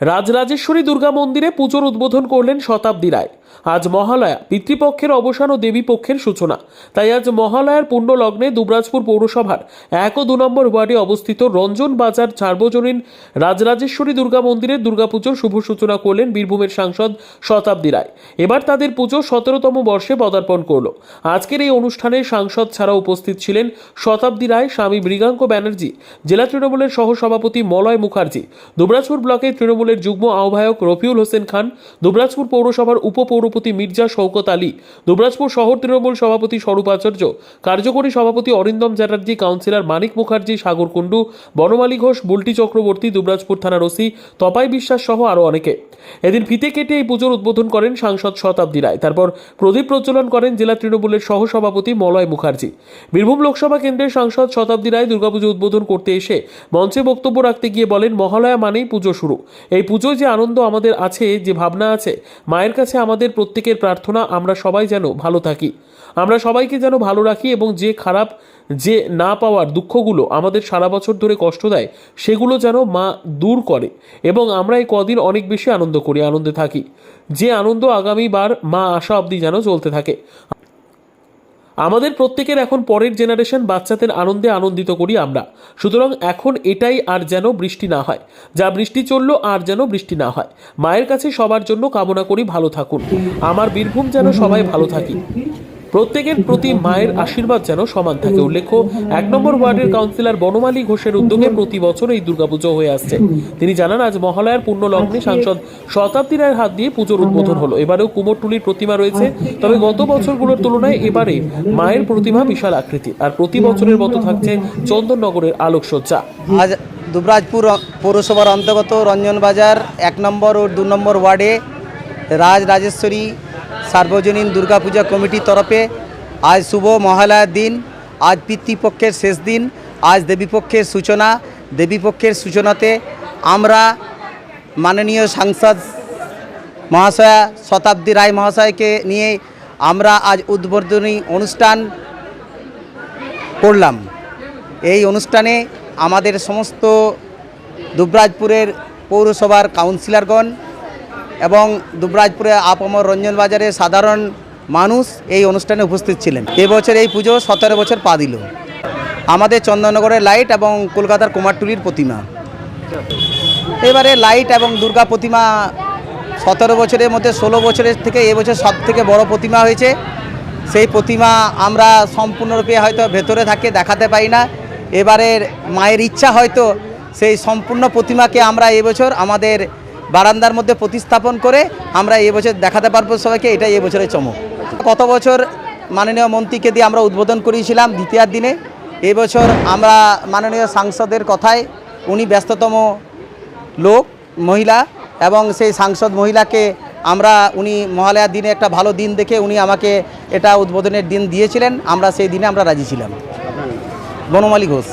রাজরাজেশ্বরী দুর্গা মন্দিরে পুজোর উদ্বোধন করলেন শতাব্দী রায়। আজ মহালয়া, পিতৃপক্ষের অবসান ও দেবী পক্ষের সূচনা। তাই আজ মহালয়ার পূর্ণ লগ্নে দুবরাজপুর পৌরসভার এক ও দু নম্বর ওয়ার্ডে অবস্থিত রঞ্জন বাজার সার্বজনীন রাজরাজেশ্বরী দুর্গা মন্দিরের দুর্গাপুজোর শুভ সূচনা করলেন বীরভূমের সাংসদ শতাব্দী রায়। এবার তাদের পুজো সতেরোতম বর্ষে পদার্পণ করল। আজকের এই অনুষ্ঠানে সাংসদ ছাড়া উপস্থিত ছিলেন শতাব্দী রায়, স্বামী মৃগাঙ্ক ব্যানার্জি, জেলা তৃণমূলের সহসভাপতি মলয় মুখার্জি। দুবরাজপুর ব্লকের তৃণমূলের যুগ্ম আহ্বায়ক রফিউল হোসেন খান, দুবরাজপুর পৌরসভার উপপৌরপতি মির্জা শওকত আলী, দুবরাজপুর শহর তৃণমূল সভাপতি স্বরূপ আচার্য, কার্যকরী সভাপতি অরিন্দম চ্যাটার্জি, কাউন্সিলর মানিক মুখার্জি, সাগর কুণ্ডু, বনমালী ঘোষ, বুলটি চক্রবর্তী, দুবরাজপুর থানার ওসি তপাই বিশ্বাস সহ আরও অনেকে। এদিন ফিতে কেটে এই পুজোর উদ্বোধন করেন সাংসদ শতাব্দী রায়। তারপর প্রদীপ প্রজ্বলন করেন জেলা তৃণমূলের সহসভাপতি মলয় মুখার্জি। বীরভূম লোকসভা কেন্দ্রের সাংসদ শতাব্দী রায় দুর্গাপুজো উদ্বোধন করতে এসে মঞ্চে বক্তব্য রাখতে গিয়ে বলেন, মহালয়া মানেই পুজো শুরু। এই পুজোয় যে আনন্দ আমাদের আছে, যে ভাবনা আছে, মায়ের কাছে আমাদের প্রত্যেকের প্রার্থনা, আমরা সবাই যেন ভালো থাকি। আমরা সবাইকে যেন ভালো রাখি এবং যে খারাপ, যে না পাওয়ার দুঃখগুলো আমাদের সারা বছর ধরে কষ্ট দেয়, সেগুলো যেন মা দূর করে এবং আমরা এই কদিন অনেক বেশি আনন্দ করি, আনন্দে থাকি। যে আনন্দ আগামীবার মা আশা অবধি যেন চলতে থাকে। আমাদের প্রত্যেকের এখন পরের জেনারেশন বাচ্চাদের আনন্দে আনন্দিত করি আমরা। সুতরাং এখন এটাই আর যেন বৃষ্টি না হয়। যা বৃষ্টি চলল আর যেন বৃষ্টি না হয়। মায়ের কাছে সবার জন্য কামনা করি ভালো থাকুন। আমার বীরভূম যেন সবাই ভালো থাকি। প্রত্যেকের প্রতি মায়ের আশীর্বাদ যেন সমান থাকে। উল্লেখ্য, এক নম্বর ওয়ার্ডের কাউন্সিলর বনমালী ঘোষের উদ্যোগে প্রতি বছর এই দুর্গাপুজো হয়ে আসছে। তিনি জানান, আজ মহালয়ার পূর্ণ লগ্নে সাংসদ শতাব্দী রায়ের হাত দিয়ে পুজোর উদ্বোধন হলো। এবারেও কুমোরটুলির প্রতিমা রয়েছে, তবে গত বছরগুলোর তুলনায় এবারে মায়ের প্রতিমা বিশাল আকৃতি আর প্রতি বছরের মতো থাকছে চন্দননগরের আলোকসজ্জা। আজ দুবরাজপুর পৌরসভার অন্তর্গত রঞ্জন বাজার এক নম্বর ও দু নম্বর ওয়ার্ডে রাজ রাজেশ্বরী সার্বজনীন দুর্গাপূজা কমিটির তরফে আজ শুভ মহালয়ার দিন, আজ পিতৃপক্ষের শেষ দিন, আজ দেবীপক্ষের সূচনা। দেবীপক্ষের সূচনাতে আমরা মাননীয় সাংসদ মহাশয়া শতাব্দী রায় মহাশয়কে নিয়ে আমরা আজ উদ্বোধনী অনুষ্ঠান করলাম। এই অনুষ্ঠানে আমাদের সমস্ত দুবরাজপুরের পৌরসভার কাউন্সিলরগণ এবং দুবরাজপুরে আপামর রঞ্জন বাজারে সাধারণ মানুষ এই অনুষ্ঠানে উপস্থিত ছিলেন। এবছর এই পুজো সতেরো বছর পা দিল। আমাদের চন্দননগরের লাইট এবং কলকাতার কুমারটুলির প্রতিমা। এবারে লাইট এবং দুর্গা প্রতিমা সতেরো বছরের মধ্যে ষোলো বছরের থেকে এবছর সব থেকে বড় প্রতিমা হয়েছে। সেই প্রতিমা আমরা সম্পূর্ণরূপে হয়তো ভেতরে থাকে, দেখাতে পারি না। এবারের মায়ের ইচ্ছা হয়তো সেই সম্পূর্ণ প্রতিমাকে আমরা এবছর আমাদের বারান্দার মধ্যে প্রতিস্থাপন করে আমরা এবছর দেখাতে পারব সবাইকে, এটাই এবছরের চমক। কত বছর মাননীয় মন্ত্রীকে দিয়ে আমরা উদ্বোধন করিয়েছিলাম দ্বিতীয়ার দিনে এবছর আমরা মাননীয় সাংসদের কথায় উনি ব্যস্ততম লোক, মহিলা, এবং সেই সাংসদ মহিলাকে আমরা উনি মহালয়ার দিনে একটা ভালো দিন দেখে উনি আমাকে এটা উদ্বোধনের দিন দিয়েছিলেন, আমরা সেই দিনে আমরা রাজি ছিলাম। বনমালী ঘোষ।